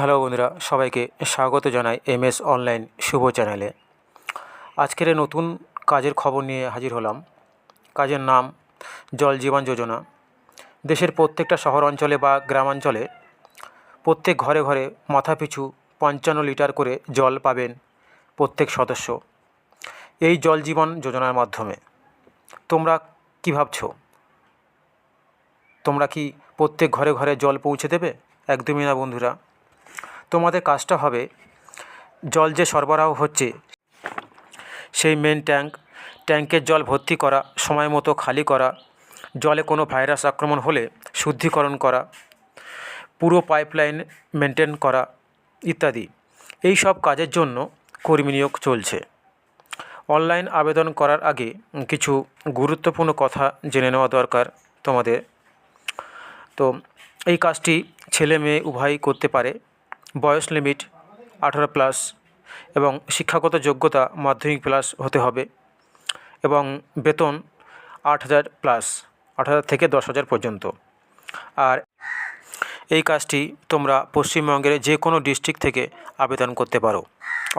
Hello বন্ধুরা, সবাইকে স্বাগত জানাই এম এস অনলাইন শুভ চ্যানেলে। আজকের নতুন কাজের খবর নিয়ে হাজির হলাম। কাজের নাম, জল জীবন যোজনা। দেশের প্রত্যেকটা শহর অঞ্চলে বা গ্রামাঞ্চলে প্রত্যেক ঘরে ঘরে মাথাপিছু পঞ্চান্ন লিটার করে জল পাবেন প্রত্যেক সদস্য এই জল জীবন যোজনার মাধ্যমে। তোমরা কী ভাবছ? তোমরা কি প্রত্যেক ঘরে ঘরে জল পৌঁছে দেবে? একদমই না বন্ধুরা। তোমাদের কাজটা হবে জল যে সরবরাহ হচ্ছে, সেই মেন ট্যাঙ্ক ট্যাঙ্কের জল ভর্তি করা, সময় মতো খালি করা, জলে কোনো ভাইরাস আক্রমণ হলে শুদ্ধিকরণ করা, পুরো পাইপলাইন মেনটেন করা ইত্যাদি। এই সব কাজের জন্য কর্মী নিয়োগ চলছে। অনলাইন আবেদন করার আগে কিছু গুরুত্বপূর্ণ কথা জেনে নেওয়া দরকার তোমাদের। তো এই কাজটি ছেলে মেয়ে উভয়ই করতে পারে। বয়স লিমিট আঠারো প্লাস এবং শিক্ষাগত যোগ্যতা মাধ্যমিক প্লাস হতে হবে এবং বেতন আট হাজার প্লাস আট হাজার থেকে দশ হাজার পর্যন্ত। আর এই কাজটি তোমরা পশ্চিমবঙ্গের যে কোনো ডিস্ট্রিক্ট থেকে আবেদন করতে পারো,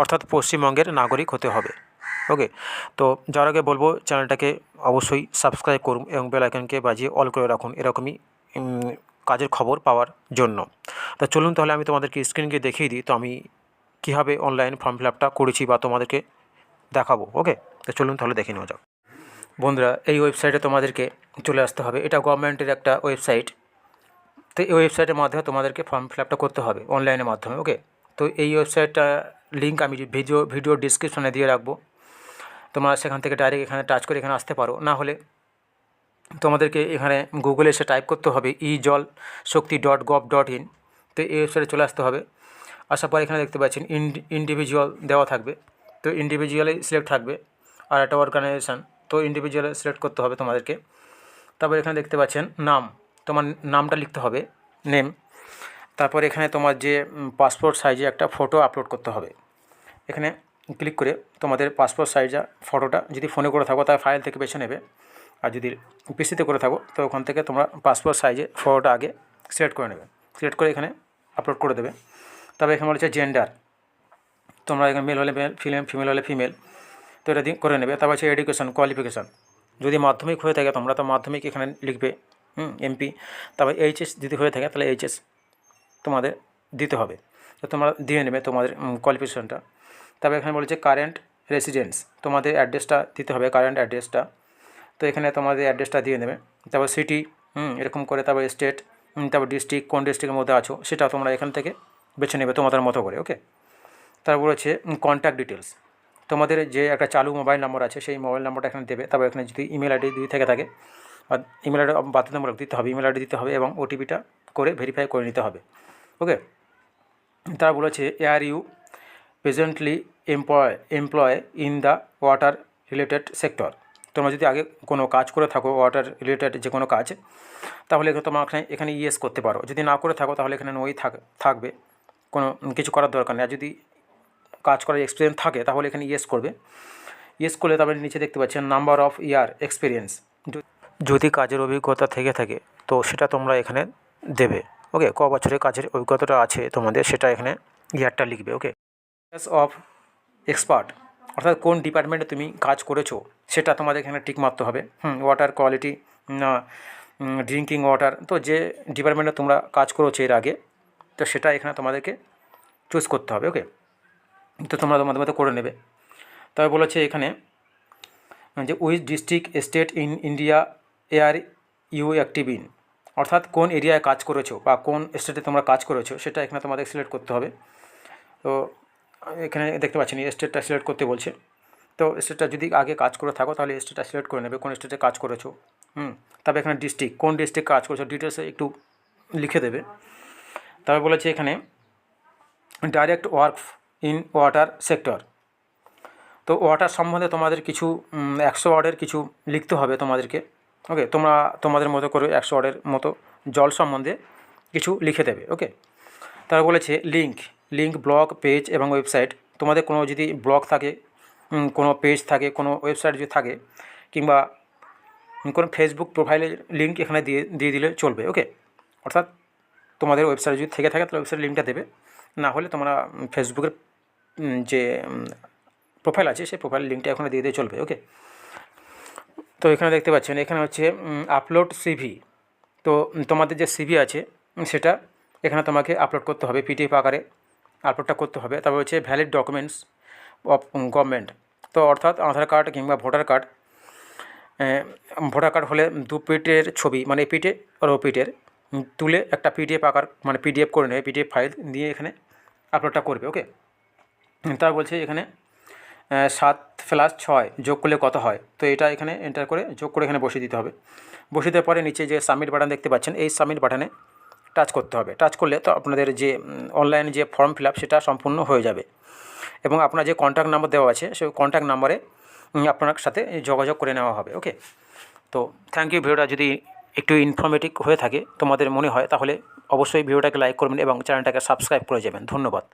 অর্থাৎ পশ্চিমবঙ্গের নাগরিক হতে হবে। ওকে তো যার আগে বলব চ্যানেলটাকে অবশ্যই সাবস্ক্রাইব করুন এবং বেল আইকনকে বাজিয়ে অল করে রাখুন। এরকমই কাজের খবর পাওয়ার জন্য। তা চলুন তাহলে আমি তোমাদেরকে স্ক্রিনকে দেখিয়ে দিই, তো আমি কীভাবে অনলাইন ফর্ম ফিল আপটা করেছি বা তোমাদেরকে দেখাবো ওকে তো চলুন তাহলে দেখে নেওয়া যাক। বন্ধুরা, এই ওয়েবসাইটে তোমাদেরকে চলে আসতে হবে। এটা গভর্নমেন্টের একটা ওয়েবসাইট তো এই ওয়েবসাইটের মাধ্যমে তোমাদেরকে ফর্ম ফিল আপটা করতে হবে অনলাইনের মাধ্যমে ওকে তো এই ওয়েবসাইটটা লিঙ্ক আমি ভিডিও ভিডিও ডিসক্রিপশনে দিয়ে রাখব। তোমরা সেখান থেকে ডাইরেক্ট এখানে টাচ করে এখানে আসতে পারো। না হলে তোমাদেরকে এখানে গুগলে এসে টাইপ করতে হবে E Jal Shakti dot gov dot in তো এই ওয়েবসাইটে চলে আসতে হবে। আসার পর এখানে দেখতে পাচ্ছেন ইন্ডিভিজুয়াল দেওয়া থাকবে। তো ইন্ডিভিজুয়ালি সিলেক্ট থাকবে আর একটা অর্গানাইজেশান তো ইন্ডিভিজুয়ালে সিলেক্ট করতে হবে তোমাদেরকে। তারপর এখানে দেখতে পাচ্ছেন নাম। তোমার নামটা লিখতে হবে নেম তারপর এখানে তোমার যে পাসপোর্ট সাইজে একটা ফটো আপলোড করতে হবে। এখানে ক্লিক করে তোমাদের পাসপোর্ট সাইজা ফটোটা যদি ফোনে করে থাকো তার ফাইল থেকে বেছে নেবে। আর যদি পিসিতে করে থাকো, তো ওখান থেকে তোমরা পাসপোর্ট সাইজে ফটোটা আগে সিলেক্ট করে নেবে। সিলেক্ট করে এখানে আপলোড করে দেবে। তবে এখানে বলেছে জেন্ডার তোমরা এখানে মেল হলে মেল ফিমেল ফিমেল হলে ফিমেল তো এটা দিয়ে করে নেবে। তারপর হচ্ছে এডুকেশন কোয়ালিফিকেশান যদি মাধ্যমিক হয়ে থাকে, তোমরা তো মাধ্যমিক এখানে লিখবে, হুম এমপি তারপর এইচএস যদি হয়ে থাকে, তাহলে এইচএস তোমাদের দিতে হবে। তো তোমরা দিয়ে নেবে তোমাদের কোয়ালিফিকেশনটা তারপর এখানে বলেছে কারেন্ট রেসিডেন্স তোমাদের অ্যাড্রেসটা দিতে হবে কারেন্ট অ্যাড্রেসটা তো এখানে তোমাদের অ্যাড্রেসটা দিয়ে নেবে তারপর সিটি এরকম করে তারপর স্টেট তারপর ডিস্ট্রিক্ট কোন ডিস্ট্রিক্টের মধ্যে আছো সেটা তোমরা এখান থেকে বেছে নেবে তোমাদের মতো করে ওকে তারপর হচ্ছে কন্ট্যাক্ট ডিটেলস তোমাদের যে একটা চালু মোবাইল নম্বর আছে, সেই মোবাইল নম্বরটা এখানে দেবে। তারপর এখানে যদি ইমেল আইডি দিয়ে থেকে থাকে ইমেল আইডি বাধ্যতামূলক দিতে হবে ইমেল আইডি দিতে হবে এবং ওটিপিটা করে ভেরিফাই করে নিতে হবে ওকে তারা বলেছে are you presently employ employ in the water related sector তোমরা যদি আগে কোনো কাজ করে থাকো ওয়াটার রিলেটেড যে কোনো কাজ, তাহলে তোমরা এখানে এখানে ইয়েস করতে পারো। যদি না করে থাকো, তাহলে এখানে নই থাক, থাকবে। কোনো কিছু করার দরকার নেই। আর যদি কাজ করার এক্সপিরিয়েন্স থাকে, তাহলে এখানে ইয়েস করবে। ইয়েস করলে তারপরে নিচে দেখতে পাচ্ছেন নাম্বার অফ ইয়ার এক্সপিরিয়েন্স যদি কাজের অভিজ্ঞতা থেকে থাকে, তো সেটা তোমরা এখানে দেবে। ওকে ক বছরের কাজের অভিজ্ঞতাটা আছে তোমাদের, সেটা এখানে ইয়ারটা লিখবে। ওকে অফ এক্সপার্ট অর্থাৎ কোন ডিপার্টমেন্টে তুমি কাজ করেছ, সেটা তোমাদের এখানে টিক মারতে হবে। হুম ওয়াটার কোয়ালিটি ড্রিঙ্কিং ওয়াটার তো যে ডিপার্টমেন্টে তোমরা কাজ করেছ এর আগে, তো সেটা এখানে তোমাদেরকে চুজ করতে হবে ওকে তো তোমরা তোমাদের মতো করে নেবে। তবে বলেছে এখানে, যে which district state in India are you active in অর্থাৎ কোন এরিয়ায় কাজ করেছ বা কোন স্টেটে তোমরা কাজ করেছ, সেটা এখানে তোমাদের সিলেক্ট করতে হবে। তো এখানে দেখতে পাচ্ছেন স্টেটটা সিলেক্ট করতে বলছে। তো স্টেটটা যদি আগে কাজ করে থাকো, তাহলে স্টেটটা সিলেক্ট করে নেবে, কোন স্টেটে কাজ করেছ। হুম, তবে এখানে ডিস্ট্রিক্ট কোন ডিস্ট্রিক্ট কাজ করেছ ডিটেলসে একটু লিখে দেবে। তবে বলেছে এখানে direct work in water sector তো ওয়াটার সম্বন্ধে তোমাদের কিছু একশো ওয়ার্ডের কিছু লিখতে হবে তোমাদেরকে। ওকে তোমরা তোমাদের মতো করে একশো ওয়ার্ডের মতো জল সম্বন্ধে কিছু লিখে দেবে। ওকে তারা বলেছে লিঙ্ক লিঙ্ক, ব্লগ, পেজ এবং ওয়েবসাইট। তোমাদের কোনো যদি ব্লগ থাকে কোনো পেজ থাকে, কোনো ওয়েবসাইট যদি থাকে, কিংবা কোনো ফেসবুক প্রোফাইলের লিঙ্ক এখানে দিয়ে দিয়ে দিলে চলবে ওকে অর্থাৎ তোমাদের ওয়েবসাইট যদি থেকে থাকে, তাহলে ওয়েবসাইট লিঙ্কটা দেবে। না হলে তোমরা ফেসবুকের যে প্রোফাইল আছে, সেই প্রোফাইল লিঙ্কটা এখানে দিয়ে দিয়ে চলবে ওকে তো এখানে দেখতে পাচ্ছেন, এখানে হচ্ছে আপলোড সিভি তো তোমাদের যে সিভি আছে, সেটা এখানে তোমাকে আপলোড করতে হবে পিডিএফ আকারে। আপলোডটা করতে হবে। তারপর হচ্ছে ভ্যালিড ডকুমেন্টস অফ গভর্নমেন্ট তো অর্থাৎ আধার কার্ড কিংবা ভোটার কার্ড ভোটার কার্ড হলে দু পিটের ছবি মানে পিটে আর ও পিটের তুলে একটা পিডিএফ আকার মানে পিডিএফ করে নেবে, পিডিএফ ফাইল দিয়ে এখানে আপলোডটা করবে ওকে তার বলছে এখানে সাত প্লাস ছয় যোগ করলে কত হয়? তো এটা এখানে এন্টার করে যোগ করে এখানে বসিয়ে দিতে হবে। বসিয়ে দেওয়ার পরে নিচে যে সাবমিট বাটন দেখতে পাচ্ছেন, এই সাবমিট বাটনে টাচ করতে হবে। টাচ করলে তো আপনাদের যে অনলাইন যে ফর্ম ফিল সেটা সম্পূর্ণ হয়ে যাবে। এবং আপনার যে কন্ট্যাক্ট নাম্বার দেওয়া আছে, সেই কন্ট্যাক্ট নাম্বারে আপনার সাথে যোগাযোগ করে নেওয়া হবে ওকে তো থ্যাংক ইউ ভিডিওটা যদি একটু ইনফর্মেটিভ হয়ে থাকে তোমাদের মনে হয়, তাহলে অবশ্যই ভিডিওটাকে লাইক করবেন এবং চ্যানেলটাকে সাবস্ক্রাইব করে যাবেন। ধন্যবাদ।